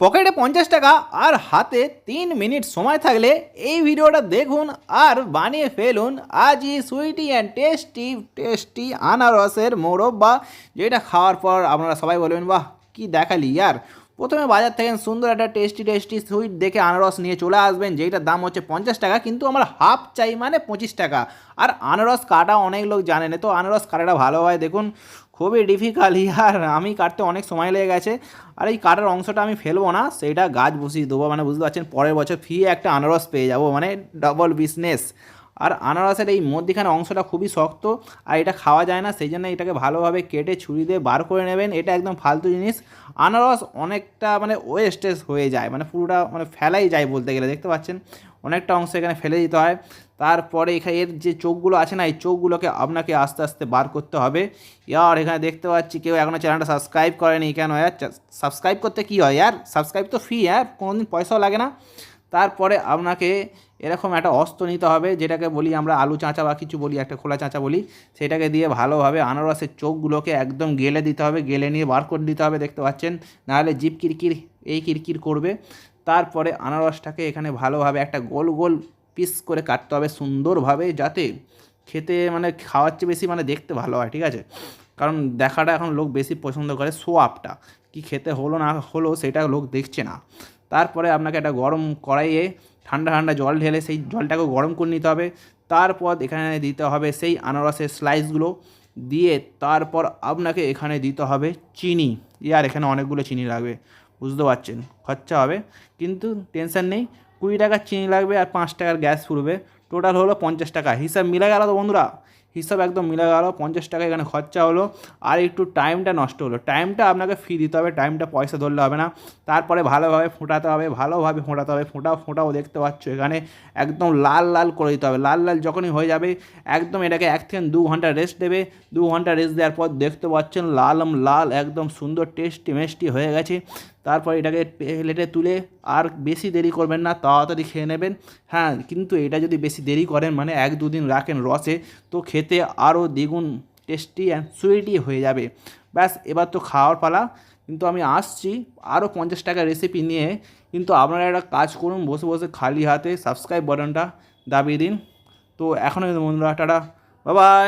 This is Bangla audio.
পকেটে পঞ্চাশ টাকা আর হাতে তিন মিনিট সময় থাকলে এই ভিডিওটা দেখুন আর বানিয়ে ফেলুন। আজই সুইটি অ্যান্ড টেস্টি টেস্টি আনারসের মোরব্বা যেটা খাওয়ার পর আপনারা সবাই বলবেন, বাহ, কি দেখালি, ইয়ার। প্রথমে বাজার থেকে সুন্দর একটা টেস্টি টেস্টি সুইট দেখে আনারস নিয়ে চলে আসবেন, যেইটার দাম হচ্ছে পঞ্চাশ টাকা, কিন্তু আমার হাফ চাই মানে পঁচিশ টাকা। আর আনারস কাটা অনেক লোক জানে না, তো আনারস কাটাটা ভালো হয় দেখুন, খুবই ডিফিকাল্ট আর আমি কাটতে অনেক সময় লেগে গেছে। আর এই কাটার অংশটা আমি ফেলব না সেইটা গাছ বসিয়ে দেবো মানে বুঝতে পারছেন, পরের বছর ফ্রি একটা আনারস পেয়ে যাব মানে ডবল বিজনেস আর আনারসের এই মধ্যিখানে অংশটা খুবই শক্ত, আর এটা খাওয়া যায় না সেই জন্য এটাকে ভালোভাবে কেটে ছুরি দিয়ে বার করে নেবেন। এটা একদম ফালতু জিনিস। আনারস অনেকটা মানে ওয়েস্টেজ হয়ে যায় মানে পুরোটা মানে ফেলাই যায় বলতে গেলে, দেখতে পাচ্ছেন? অনেকটা অংশ এখানে ফেলে দিতে হয়। তারপরে এখানে এর যে চোখগুলো আছে না, এই চোখগুলোকে আপনাকে আস্তে আস্তে বার করতে হবে। ইয়ার, এখানে দেখতে পাচ্ছি কেউ এখনও চ্যানেলটা সাবস্ক্রাইব করেনি কেন? ইয়ার সাবস্ক্রাইব করতে কী হয়? ইয়ার, সাবস্ক্রাইব তো ফ্রি ইয়ার, কোনোদিন পয়সাও লাগে না। তারপরে আপনাকে এরকম একটা অস্ত্র নিতে হবে, যেটাকে বলি আমরা আলু চাঁচা বা কিছু বলি, একটা খোলা চাঁচা বলি, সেটাকে দিয়ে ভালোভাবে আনারসের চোখগুলোকে একদম গেলে দিতে হবে, গেলে নিয়ে বার করে দিতে হবে, দেখতে পাচ্ছেন? নাহলে জিপ কিরকির, এই কিরকির করবে। তারপরে আনারসটাকে এখানে ভালোভাবে একটা গোল গোল পিস করে কাটতে হবে সুন্দরভাবে, যাতে খেতে মানে খাওয়ার চেয়ে বেশি মানে দেখতে ভালো হয়, ঠিক আছে? কারণ দেখাটা এখন লোক বেশি পছন্দ করে সোয়াপটা কি খেতে হলো না হলো সেটা লোক দেখছে না। তারপরে আপনাকে একটা গরম কড়াইয়ে ঠান্ডা ঠান্ডা জল ঢেলে সেই জলটাকে গরম করে নিতে হবে। তারপর এখানে দিতে হবে সেই আনারসের স্লাইসগুলো দিয়ে তারপর আপনাকে এখানে দিতে হবে চিনি। ইয়ার এখানে অনেকগুলো চিনি লাগবে। বুঝতে পারছেন? খরচা হবে। কিন্তু টেনশন নেই। কুড়ি টাকার চিনি লাগবে আর পাঁচ টাকার গ্যাস ফুরবে টোটাল হলো পঞ্চাশ টাকা। হিসাব মিলে গেল তো বন্ধুরা। হিসাব একদম মিলে গেল, পঞ্চাশ টাকা এখানে খরচা হলো, আর একটু টাইমটা নষ্ট হলো। টাইমটা আপনাকে ফি দিতে হবে টাইমটা পয়সা ধরলে হবে না। তারপরে ভালোভাবে ফোটাতে হবে, ভালোভাবে ফোটাতে হবে, ফোঁটাও ফোঁটাও দেখতে পাচ্ছ এখানে একদম লাল লাল করে দিতে হবে। লাল লাল যখনই হয়ে যাবে, একদম এটাকে এক থেকে দু ঘণ্টা রেস্ট দেবে। দু ঘণ্টা রেস্ট দেওয়ার পর দেখতে পাচ্ছেন লালম লাল, একদম সুন্দর টেস্টি মেস্টি হয়ে গেছে। তারপর এটাকে প্লেটে তুলে আর বেশি দেরি করবেন না, তাড়াতাড়ি খেয়ে নেবেন। হ্যাঁ কিন্তু এটা যদি বেশি দেরি করেন মানে এক দুদিন রাখেন রসে, তো খেতে আরও দ্বিগুণ টেস্টি অ্যান্ড সুইটি হয়ে যাবে। ব্যাস, এবার তো খাওয়ার পালা। কিন্তু আমি আসছি, আরও পঞ্চাশ টাকা রেসিপি নিয়ে। কিন্তু আপনারা একটা কাজ করুন, বসে বসে খালি হাতে সাবস্ক্রাইব বাটনটা দাবিয়ে দিন। তো এখনই বন্ধুরা, টাটা বাবাই